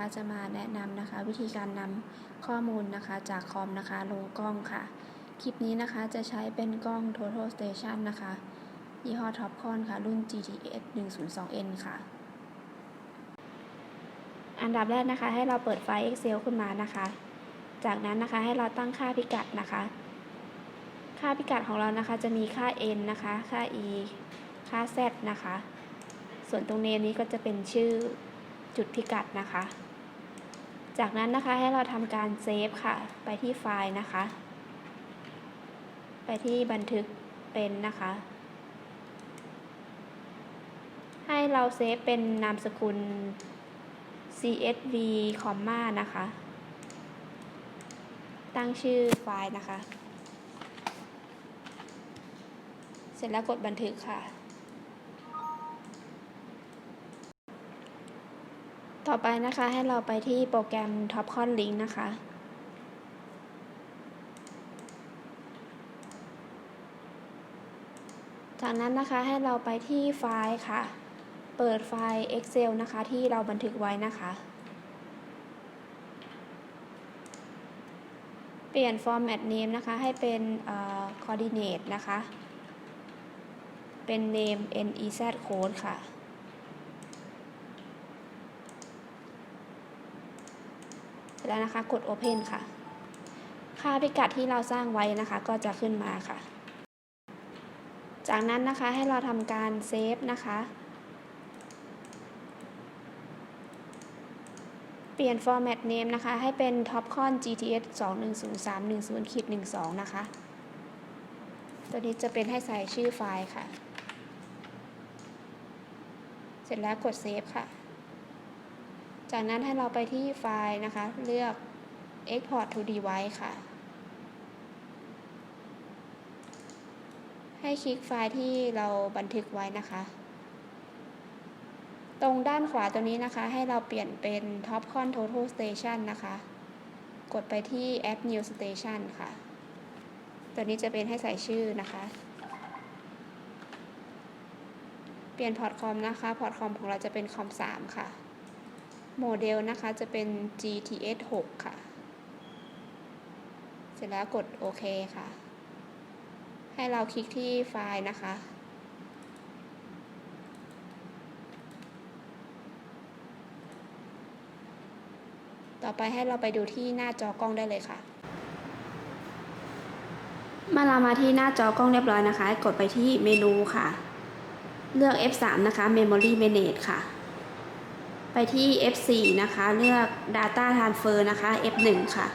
นะคะจะมาแนะนำนะคะ วิธีการนำข้อมูลนะคะจากคอมนะคะลงกล้องค่ะ คลิปนี้นะคะจะใช้เป็นกล้อง Total Station นะคะ ยี่ห้อ Topcon ค่ะ รุ่น GTX 102N ค่ะ อันดับแรกนะคะ ให้เราเปิดไฟล์ Excel ขึ้นมานะคะ จากนั้นนะคะให้เราตั้งค่าพิกัดนะคะ ค่าพิกัดของเรานะคะจะมีค่า n นะคะ ค่า e ค่า z นะคะ ส่วนตรงเนมนี้ก็จะเป็นชื่อจุดพิกัดนะคะ จากนั้นนะคะให้เราทำการเซฟค่ะ ไปที่ไฟล์นะคะ ไปที่บันทึกเป็นนะคะ ให้เราเซฟเป็นนามสกุล csv คอมมานะคะ ตั้งชื่อไฟล์นะคะ เสร็จแล้วกดบันทึกค่ะ ต่อไปนะคะให้เราไปที่โปรแกรม Topcon Link นะคะ จากนั้นนะคะให้เราไปที่ไฟล์ค่ะ เปิดไฟล์ Excel นะคะที่เราบันทึกไว้นะคะ เปลี่ยน format name นะคะให้เป็น coordinate นะคะ เป็น name nez code ค่ะ เสร็จ แล้วนะคะ กด Open ค่ะ ค่าพิกัดที่เราสร้างไว้นะคะ ก็จะขึ้นมาค่ะ จากนั้นนะคะให้เราทำการเซฟนะคะ เปลี่ยน format name นะคะ ให้เป็น Topcon GTS 210310ขีด12 นะคะ ตัวนี้จะเป็นให้ใส่ชื่อไฟล์ค่ะ เสร็จแล้วกดเซฟค่ะ จากนั้นให้เราไปที่ไฟล์นะคะ เลือก Export to Device ค่ะ ให้คลิกไฟล์ที่เราบันทึกไว้นะคะ ตรงด้านขวาตัวนี้นะคะ ให้เราเปลี่ยนเป็น Topcon Total Station นะคะ กดไปที่ Add New Station ค่ะ ตัวนี้จะเป็นให้ใส่ชื่อนะคะ เปลี่ยนพอร์ตคอมนะคะ พอร์ตคอมของเราจะเป็นคอม3ค่ะ โมเดลนะคะจะเป็น GTS 6 ค่ะ เสร็จแล้วกดโอเคค่ะ ให้เราคลิกที่ไฟล์นะคะ ต่อไปให้เราไปดูที่หน้าจอกล้องได้เลยค่ะเมื่อเรามาที่หน้าจอกล้องเรียบร้อยนะคะ กดไปที่เมนูค่ะ เลือก F3 นะคะ Memory Manage ค่ะ ไปที่ F4 นะคะ เลือก Data Transfer นะคะ F1 ค่ะ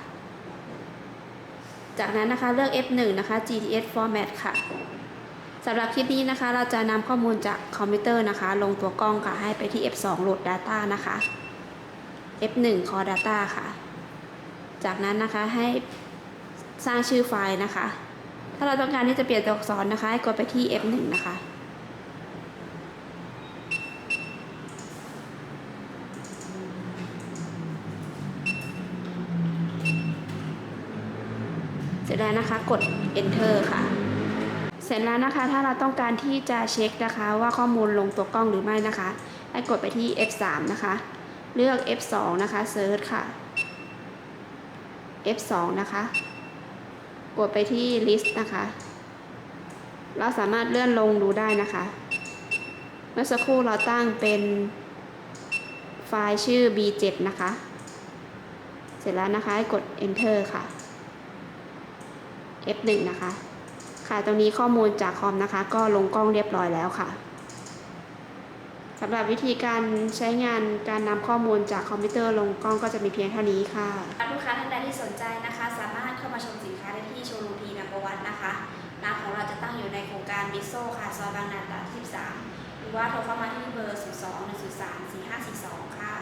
จากนั้นนะคะเลือก F1 นะคะ GTS Format ค่ะสำหรับคลิปนี้นะคะ เราจะนำข้อมูลจากคอมพิวเตอร์นะคะ ลงตัวกล้องค่ะ ให้ไปที่ F2 Load Data นะคะ F1 Core Data ค่ะ จากนั้นนะคะให้สร้างชื่อไฟล์นะคะ ถ้าเราต้องการที่จะเปลี่ยนตัวอักษรนะคะ ให้กดไปที่ F1 นะคะ ร็จแล้วนะคะกด enter ค่ะ เสร็จแล้วนะคะ ถ้าเราต้องการที่จะเช็คนะคะ ว่าข้อมูลลงตัวกล้องหรือไม่นะคะ ให้กดไปที่ F3 นะคะ เลือก F2 นะคะ search ค่ะ F2 นะคะ กดไปที่ list นะคะ เราสามารถเลื่อนลงดูได้นะคะ เมื่อสักครู่เราตั้งเป็นไฟล์ชื่อ B7 นะคะ เสร็จแล้วนะคะให้กด enter ค่ะ F1 นะคะ ค่ะตรงนี้ข้อมูลจากคอมนะคะ ก็ลงกล้องเรียบร้อยแล้วค่ะสำหรับวิธีการใช้งานการนำข้อมูลจากคอมพิวเตอร์ลงกล้องก็จะมีเพียงเท่านี้ค่ะ ลูกค้าท่านใดที่สนใจนะคะ สามารถเข้ามาชมสินค้าได้ที่โชว์รูมพีนัมเบอร์วันนะคะร้านของเราจะตั้งอยู่ในโครงการบิโซค่ะซอยบางนาตรา13 หรือว่าโทรเข้ามาที่เบอร์ 02 103 4542 ค่ะ